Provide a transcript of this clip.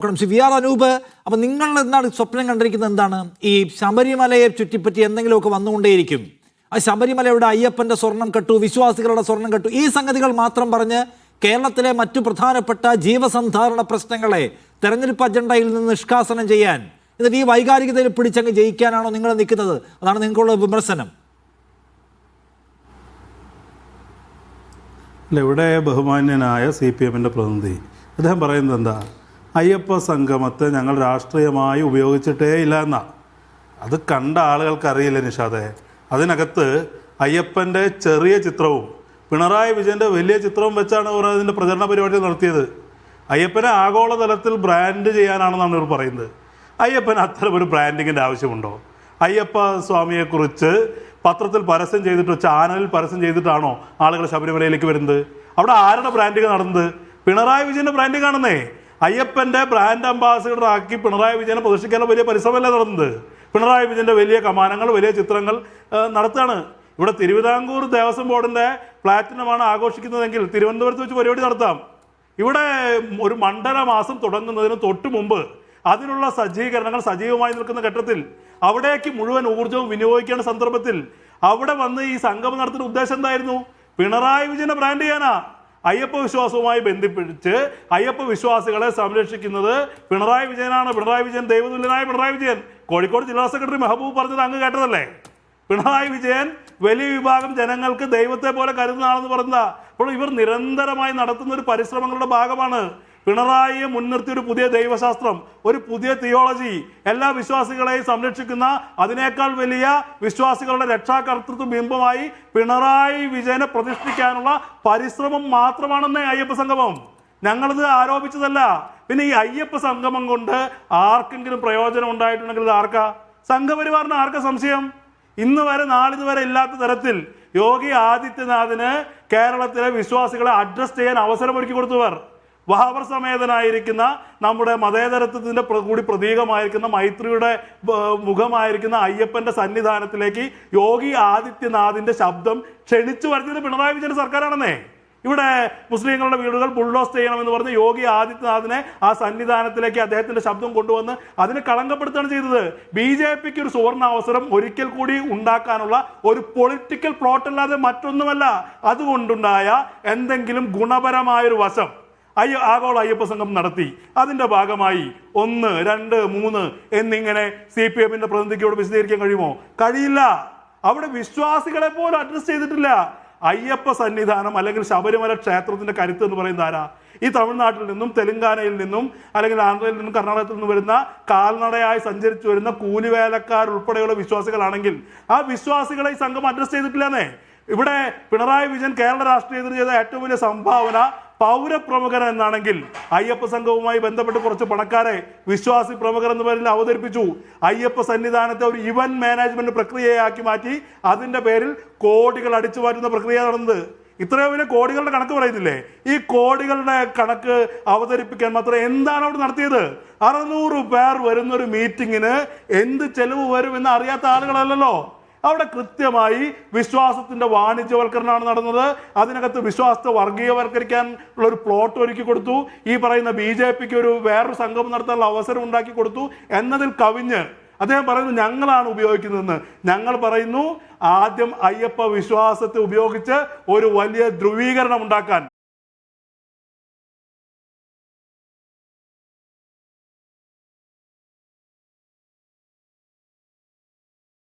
നോക്കണം. Shri V R Anoop അപ്പം നിങ്ങൾ എന്താണ് സ്വപ്നം കണ്ടിരിക്കുന്നത് എന്താണ്? ഈ ശബരിമലയെ ചുറ്റിപ്പറ്റി എന്തെങ്കിലുമൊക്കെ വന്നുകൊണ്ടേയിരിക്കും. ആ ശബരിമലയുടെ അയ്യപ്പന്റെ സ്വർണം കെട്ടു വിശ്വാസികളുടെ സ്വർണം കെട്ടു ഈ സംഗതികൾ മാത്രം പറഞ്ഞ് കേരളത്തിലെ മറ്റു പ്രധാനപ്പെട്ട ജീവസന്ധാരണ പ്രശ്നങ്ങളെ തെരഞ്ഞെടുപ്പ് അജണ്ടയിൽ നിന്ന് നിഷ്കാസനം ചെയ്യാൻ എന്നിട്ട് ഈ വൈകാരികതയിൽ പിടിച്ചങ്ങ് ജയിക്കാനാണോ നിങ്ങൾ നിൽക്കുന്നത്? അതാണ് നിങ്ങൾക്കുള്ള വിമർശനം. ഇവിടെ ബഹുമാന്യനായ സി പി എമ്മിന്റെ പ്രതിനിധി. അദ്ദേഹം പറയുന്നത് എന്താ? അയ്യപ്പ സംഗമത്തെ ഞങ്ങൾ രാഷ്ട്രീയമായി ഉപയോഗിച്ചിട്ടേ ഇല്ല എന്നാ. അത് കണ്ട ആളുകൾക്കറിയില്ല നിഷാദെ? അതിനകത്ത് അയ്യപ്പന്റെ ചെറിയ ചിത്രവും പിണറായി വിജയന്റെ വലിയ ചിത്രവും വെച്ചാണ് അവർ അതിന്റെ പ്രചരണ പരിപാടി നടത്തിയത്. അയ്യപ്പനെ ആഗോളതലത്തിൽ ബ്രാൻഡ് ചെയ്യാനാണെന്നാണ് ഇവർ പറയുന്നത്. അയ്യപ്പന് അത്തരം ഒരു ബ്രാൻഡിങ്ങിന്റെ ആവശ്യമുണ്ടോ? അയ്യപ്പ സ്വാമിയെക്കുറിച്ച് പത്രത്തിൽ പരസ്യം ചെയ്തിട്ടോ ചാനലിൽ പരസ്യം ചെയ്തിട്ടാണോ ആളുകൾ ശബരിമലയിലേക്ക് വരുന്നത്? അവിടെ ആരുടെ ബ്രാൻഡിങ് നടന്നത്? പിണറായി വിജയന്റെ ബ്രാൻഡിങ് ആണെന്നേ. അയ്യപ്പന്റെ ബ്രാൻഡ് അംബാസിഡർ ആക്കി പിണറായി വിജയനെ പ്രദർശിക്കാനുള്ള വലിയ പരിശ്രമമല്ലേ നടന്നത്? പിണറായി വിജയന്റെ വലിയ കമാനങ്ങൾ വലിയ ചിത്രങ്ങൾ നടത്തുകയാണ് ഇവിടെ തിരുവിതാംകൂർ ദേവസ്വം ബോർഡിന്റെ പ്ലാറ്റിനമാണ് ആഘോഷിക്കുന്നതെങ്കിൽ തിരുവനന്തപുരത്ത് വെച്ച് പരിപാടി നടത്താം. ഇവിടെ ഒരു മണ്ഡല മാസം തുടങ്ങുന്നതിന് തൊട്ട് മുമ്പ് അതിനുള്ള സജ്ജീകരണങ്ങൾ സജീവമായി നിൽക്കുന്ന ഘട്ടത്തിൽ അവിടേക്ക് മുഴുവൻ ഊർജവും വിനിയോഗിക്കേണ്ട സന്ദർഭത്തിൽ അവിടെ വന്ന് ഈ സംഗമം നടത്തുന്ന ഉദ്ദേശം എന്തായിരുന്നു? പിണറായി വിജയനെ ബ്രാൻഡ് ചെയ്യാനാ. അയ്യപ്പ വിശ്വാസവുമായി ബന്ധിപ്പിച്ച് അയ്യപ്പ വിശ്വാസികളെ സംരക്ഷിക്കുന്നത് പിണറായി വിജയനാണ്. പിണറായി വിജയൻ ദൈവതുല്യനായ പിണറായി വിജയൻ. കോഴിക്കോട് ജില്ലാ സെക്രട്ടറി മെഹബൂബ് പറഞ്ഞത് അങ്ങ് കേട്ടതല്ലേ? പിണറായി വിജയൻ വലിയ വിഭാഗം ജനങ്ങൾക്ക് ദൈവത്തെ പോലെ കരുതുന്നതാണെന്ന് പറഞ്ഞ അപ്പോൾ ഇവർ നിരന്തരമായി നടത്തുന്ന ഒരു പരിശ്രമങ്ങളുടെ ഭാഗമാണ് പിണറായിയെ മുൻനിർത്തി ഒരു പുതിയ ദൈവശാസ്ത്രം ഒരു പുതിയ തിയോളജി. എല്ലാ വിശ്വാസികളെയും സംരക്ഷിക്കുന്ന അതിനേക്കാൾ വലിയ വിശ്വാസികളുടെ രക്ഷാകർത്തൃത്വ ബിംബമായി പിണറായി വിജയനെ പ്രതിഷ്ഠിക്കാനുള്ള പരിശ്രമം മാത്രമാണെന്നേ അയ്യപ്പ സംഗമം. ഞങ്ങളിത് ആരോപിച്ചതല്ല. പിന്നെ ഈ അയ്യപ്പ സംഗമം കൊണ്ട് ആർക്കെങ്കിലും പ്രയോജനം ഉണ്ടായിട്ടുണ്ടെങ്കിൽ ഇത് ആർക്കാ? സംഘപരിവാറിന് ആർക്കാ സംശയം? ഇന്ന് വരെ നാളിത് വരെ ഇല്ലാത്ത തരത്തിൽ യോഗി ആദിത്യനാഥിന് കേരളത്തിലെ വിശ്വാസികളെ അഡ്രസ് ചെയ്യാൻ അവസരമൊരുക്കി കൊടുത്തവർ. വഹാബർ സമേതനായിരിക്കുന്ന നമ്മുടെ മതേതരത്വത്തിന്റെ പ്ര- കൂടി പ്രതീകമായിരിക്കുന്ന മൈത്രിയുടെ മുഖമായിരിക്കുന്ന അയ്യപ്പന്റെ സന്നിധാനത്തിലേക്ക് യോഗി ആദിത്യനാഥിന്റെ ശബ്ദം ക്ഷണിച്ചു വരുത്തിയത് പിണറായി വിജയൻ സർക്കാരാണെന്നേ. ഇവിടെ മുസ്ലിങ്ങളുടെ വീടുകൾ ബുൾഡോസ് ചെയ്യണമെന്ന് പറഞ്ഞ് യോഗി ആദിത്യനാഥിനെ ആ സന്നിധാനത്തിലേക്ക് അദ്ദേഹത്തിന്റെ ശബ്ദം കൊണ്ടുവന്ന് അതിനെ കളങ്കപ്പെടുത്തുകയാണ് ചെയ്തത്. ബി ജെ പിക്ക് ഒരു സുവർണ അവസരം ഒരിക്കൽ കൂടി ഉണ്ടാക്കാനുള്ള ഒരു പൊളിറ്റിക്കൽ പ്ലോട്ടല്ലാതെ മറ്റൊന്നുമല്ല. അതുകൊണ്ടുണ്ടായ എന്തെങ്കിലും ഗുണപരമായൊരു വശം അയ്യ ആഗോള അയ്യപ്പ സംഘം നടത്തി. അതിന്റെ ഭാഗമായി ഒന്ന് രണ്ട് മൂന്ന് എന്നിങ്ങനെ സി പി എമ്മിന്റെ പ്രതിനിധിക്കോട് വിശദീകരിക്കാൻ കഴിയുമോ? കഴിയില്ല. അവിടെ വിശ്വാസികളെ പോലും അഡ്രസ് ചെയ്തിട്ടില്ല. അയ്യപ്പ സന്നിധാനം അല്ലെങ്കിൽ ശബരിമല ക്ഷേത്രത്തിന്റെ കരുത്ത് എന്ന് പറയുന്നത് ആരാ? ഈ തമിഴ്നാട്ടിൽ നിന്നും തെലങ്കാനയിൽ നിന്നും അല്ലെങ്കിൽ ആന്ധ്രയിൽ നിന്നും കർണാടകത്തിൽ നിന്നും വരുന്ന കാൽനടയായി സഞ്ചരിച്ചു വരുന്ന കൂലിവേലക്കാർ ഉൾപ്പെടെയുള്ള വിശ്വാസികളാണെങ്കിൽ ആ വിശ്വാസികളെ ഈ സംഘം അഡ്രസ് ചെയ്തിട്ടില്ലെന്നേ ഇവിടെ പിണറായി വിജയൻ കേരള രാഷ്ട്രീയത്തിന് ചെയ്ത ഏറ്റവും വലിയ സംഭാവന പൗരപ്രമുഖർ എന്നാണെങ്കിൽ അയ്യപ്പ സംഘവുമായി ബന്ധപ്പെട്ട് കുറച്ച് പണക്കാരെ വിശ്വാസി പ്രമുഖർ എന്ന പേരിൽ അവതരിപ്പിച്ചു. അയ്യപ്പ സന്നിധാനത്തെ ഒരു ഇവന്റ് മാനേജ്മെന്റ് പ്രക്രിയയാക്കി മാറ്റി. അതിന്റെ പേരിൽ കോടികൾ അടിച്ചു മാറ്റുന്ന പ്രക്രിയ നടന്നത്. ഇത്രയും വലിയ കോടികളുടെ കണക്ക് പറയുന്നില്ലേ ഈ കോടികളുടെ കണക്ക് അവതരിപ്പിക്കാൻ മാത്രം എന്താണ് അവിടെ നടത്തിയത്? അറുന്നൂറ് പേർ വരുന്ന ഒരു മീറ്റിങ്ങിന് എന്ത് ചെലവ് വരും എന്ന് അറിയാത്ത ആളുകളല്ലല്ലോ. അവിടെ കൃത്യമായി വിശ്വാസത്തിന്റെ വാണിജ്യവൽക്കരണമാണ് നടന്നത്. അതിനകത്ത് വിശ്വാസത്തെ വർഗീയവൽക്കരിക്കാൻ ഉള്ള ഒരു പ്ലോട്ട് ഒരുക്കി കൊടുത്തു. ഈ പറയുന്ന ബി ജെ പിക്ക് ഒരു വേറൊരു സംഗമം നടത്താനുള്ള അവസരം ഉണ്ടാക്കി കൊടുത്തു. എന്നതിൽ കവിഞ്ഞ് അദ്ദേഹം പറയുന്നു ഞങ്ങളാണ് ഉപയോഗിക്കുന്നതെന്ന്. ഞങ്ങൾ പറയുന്നു ആദ്യം അയ്യപ്പ വിശ്വാസത്തെ ഉപയോഗിച്ച് ഒരു വലിയ ധ്രുവീകരണം ഉണ്ടാക്കാൻ